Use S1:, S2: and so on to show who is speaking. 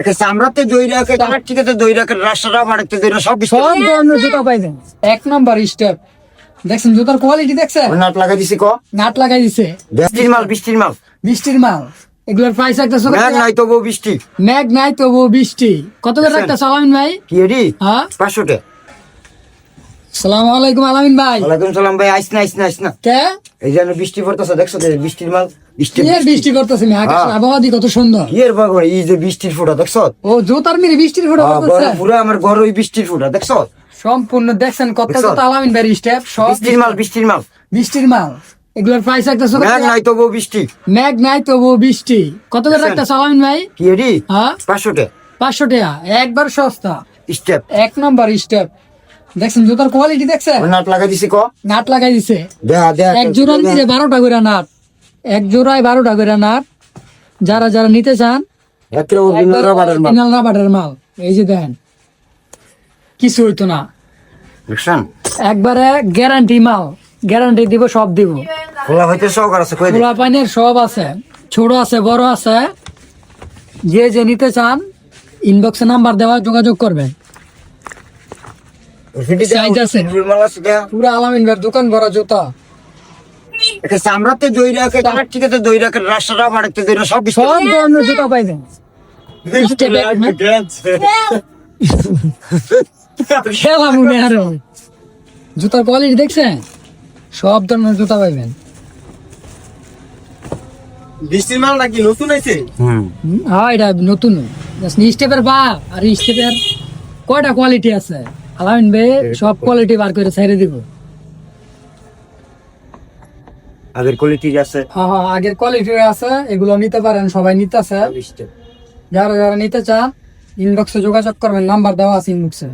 S1: এটা চামড়াতে দই রাখে তার ঠিকাতে দই রাখে রাস্তাটা বাড়াতে দই সব
S2: সব ধরনের জুতা পাইবেন এক নাম্বার স্টেপ। দেখছেন জুতার কোয়ালিটি দেখছেন?
S1: নাট লাগাই দিছি ক?
S2: নাট লাগাই দিছে।
S1: বৃষ্টির মাল বৃষ্টির মাল।
S2: বৃষ্টির মাল। এগুলোর প্রাইস একটা
S1: ম্যাগ নাই তবু বৃষ্টি।
S2: ম্যাগ নাই তবু বৃষ্টি। কত করে একটা সালামিন ভাই?
S1: কি
S2: হ্যাঁ?
S1: পাঁচশো টাকা
S2: সালাম আলাইকুম আলামিন ভাই।
S1: ওয়ালাইকুম সালাম ভাই আইস না আইস না আইস না।
S2: কে?
S1: এই যেন বৃষ্টি পড়তেছে দেখছ বৃষ্টির মাল? বৃষ্টি।
S2: বৃষ্টি আকাশ
S1: হ্যাঁ।
S2: আবহাওয়া দি কত সুন্দর।
S1: বাবা এই যে বৃষ্টির ফোঁটা দেখছ?
S2: ও জুতার মিরে বৃষ্টির ফোটা
S1: হ্যাঁ, পুরো আমার ঘর ওই বৃষ্টির ফোঁটা দেখছ?
S2: সম্পূর্ণ দেখছেন কত কত আলামিন ভাই স্টেপ সব
S1: বৃষ্টির মাল বৃষ্টির মাল।
S2: বৃষ্টির মাল। এগুলোর প্রাইস
S1: ম্যাগ নাই তবু বৃষ্টি।
S2: ম্যাগ নাই তবু বৃষ্টি। কত করে সালামিন ভাই?
S1: কি এডি
S2: হ্যাঁ?
S1: পাঁচশো টাকা।
S2: পাঁচশো টাকা। একবার সস্তা।
S1: স্টেপ।
S2: এক নম্বর স্টেপ। দেখছেন জুতার কোয়ালিটি দেখছেন
S1: নাট লাগা দিছি ক?
S2: নাট লাগাই দিছে। এক জোড়া নিচে বারোটা করে নাট। এক জোড়ায় বারোটা করে নাট। যারা যারা নিতে চান
S1: rubber-এর মাল।
S2: এই যে দেখেন কিছু হইতো না।
S1: দেখছেন?
S2: একবারে গ্যারান্টি মাল। গ্যারান্টি দিব সব দিব।
S1: খোলা হইতে সহকার আছে
S2: খোলা পানির সব আছে। ছোট আছে বড় আছে। যে যে নিতে চান ইনবক্সে নাম্বার দেওয়া যোগাযোগ করবেন
S1: ফিটি
S2: Size আছে।
S1: মাল আছে দেখা
S2: পুরো আলামিন ভাইয়ের দোকান ভরা জুতা।
S1: এটা দই রাখে তার ঠিকাতে দই রাখে রাস্তাটা বাড়াতে দই সব
S2: সব ধরনের জুতা পাইবেন Step খেলা মনে আরও জুতার কোয়ালিটি দেখছেন? সব ধরনের জুতা পাইবেন।
S3: বৃষ্টির মাল নাকি নতুন আছে
S2: হ্যাঁ এটা নতুন। স্টেপের বা আর স্টেপের কয়টা কোয়ালিটি আছে? আলামিন ভাই সব কোয়ালিটি বার করে ছেড়ে দিব।
S1: আগের কোয়ালিটি আছে?
S2: হ্যাঁ হ্যাঁ আগের কোয়ালিটি আছে এগুলো নিতে পারেন সবাই নিতেছে। যারা যারা নিতে চান ইনবক্সে যোগাযোগ করবেন নাম্বার দেওয়া আছে ইনবক্সে